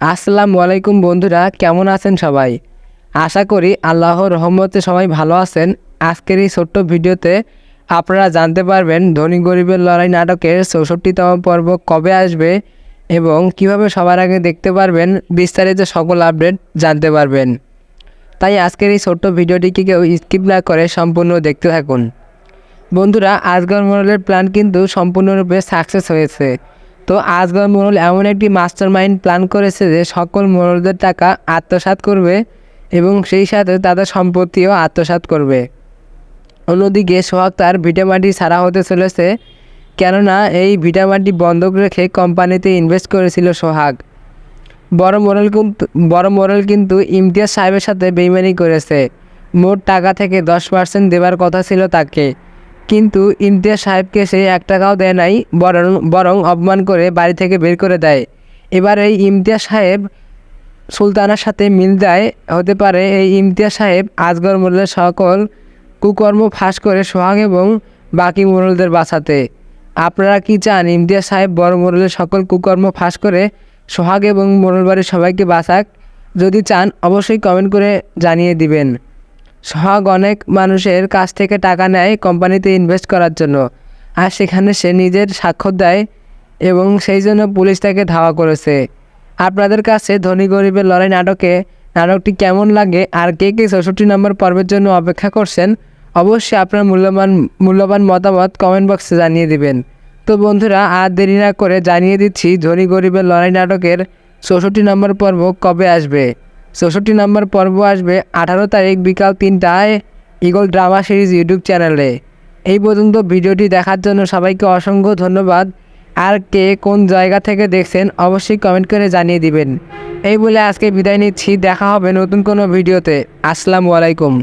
আসসালামু আলাইকুম বন্ধুরা, কেমন আছেন সবাই? আশা করি আল্লাহর রহমতে সবাই ভালো আছেন। আজকের এই ছোট্ট ভিডিওতে আপনারা জানতে পারবেন ধনী গরিবের লড়াই নাটকের চৌষট্টিতম পর্ব কবে আসবে এবং কীভাবে সবার আগে দেখতে পারবেন, বিস্তারিত সকল আপডেট জানতে পারবেন। তাই আজকের এই ছোট্ট ভিডিওটিকে কেউ স্কিপ না করে সম্পূর্ণ দেখতে থাকুন। বন্ধুরা, আজগর মোড়লের প্ল্যান কিন্তু সম্পূর্ণরূপে সাকসেস হয়েছে। তো আজগর মোড়ল এমন একটি মাস্টার মাইন্ড প্ল্যান করেছে যে সকল মোড়লদের টাকা আত্মসাৎ করবে এবং সেই সাথে তাদের সম্পত্তিও আত্মসাৎ করবে। অন্যদিকে সোহাগ তার ভিটামাটি ছাড়া হতে চলেছে, কেননা এই ভিটামাটি বন্ধক রেখে কোম্পানিতে ইনভেস্ট করেছিল সোহাগ। বড় মোড়ল কিন্তু বড় মোড়ল কিন্তু ইমতিয়াজ সাহেবের সাথে বেইমানি করেছে। মোট টাকা থেকে দশ পার্সেন্ট দেওয়ার কথা ছিল তাকে। কিন্তু ইমতিয়াজ সাহেবকে সে এক টাকাও দেয় নাই, বরং বরং অপমান করে বাড়ি থেকে বের করে দেয়। এবার এই ইমতিয়াজ সাহেব সুলতানার সাথে মিল দেয়, হতে পারে এই ইমতিয়াজ সাহেব আজগর মোড়লের সকল কুকর্ম ফাঁস করে সোহাগ এবং বাকি মোড়লদের বাঁচাতে। আপনারা কি চান ইমতিয়াজ সাহেব বড় মোড়লের সকল কুকর্ম ফাঁস করে সোহাগ এবং মোড়ল বাড়ির সবাইকে বাঁচাক? যদি চান, অবশ্যই কমেন্ট করে জানিয়ে দিবেন। সোহাগ অনেক মানুষের কাছ থেকে টাকা নেয় কোম্পানিতে ইনভেস্ট করার জন্য। আর সেখানে সে নিজের স্বাক্ষর দেয় এবং সেই জন্য পুলিশ তাকে ধাওয়া করেছে। আপনাদের কাছে ধনী গরিবের লড়াই নাটকে নাটকটি কেমন লাগে আর কে কে চৌষট্টি নম্বর পর্বের জন্য অপেক্ষা করছেন, অবশ্যই আপনার মূল্যবান মূল্যবান মতামত কমেন্ট বক্সে জানিয়ে দিবেন। তো বন্ধুরা, আর দেরি না করে জানিয়ে দিচ্ছি, ধনী গরিবের লড়াই নাটকের চৌষট্টি নম্বর পর্ব কবে আসবে। চৌষট্টি নম্বর পর্ব আসবে আঠারো তারিখ বিকাল তিনটায় ইগল ড্রামা সিরিজ ইউটিউব চ্যানেলে। এই পর্যন্ত ভিডিওটি দেখার জন্য সবাইকে অসংখ্য ধন্যবাদ। আর কে কোন জায়গা থেকে দেখছেন অবশ্যই কমেন্ট করে জানিয়ে দিবেন। এই বলে আজকে বিদায় নিচ্ছি, দেখা হবে নতুন কোনো ভিডিওতে। আসসালামু আলাইকুম।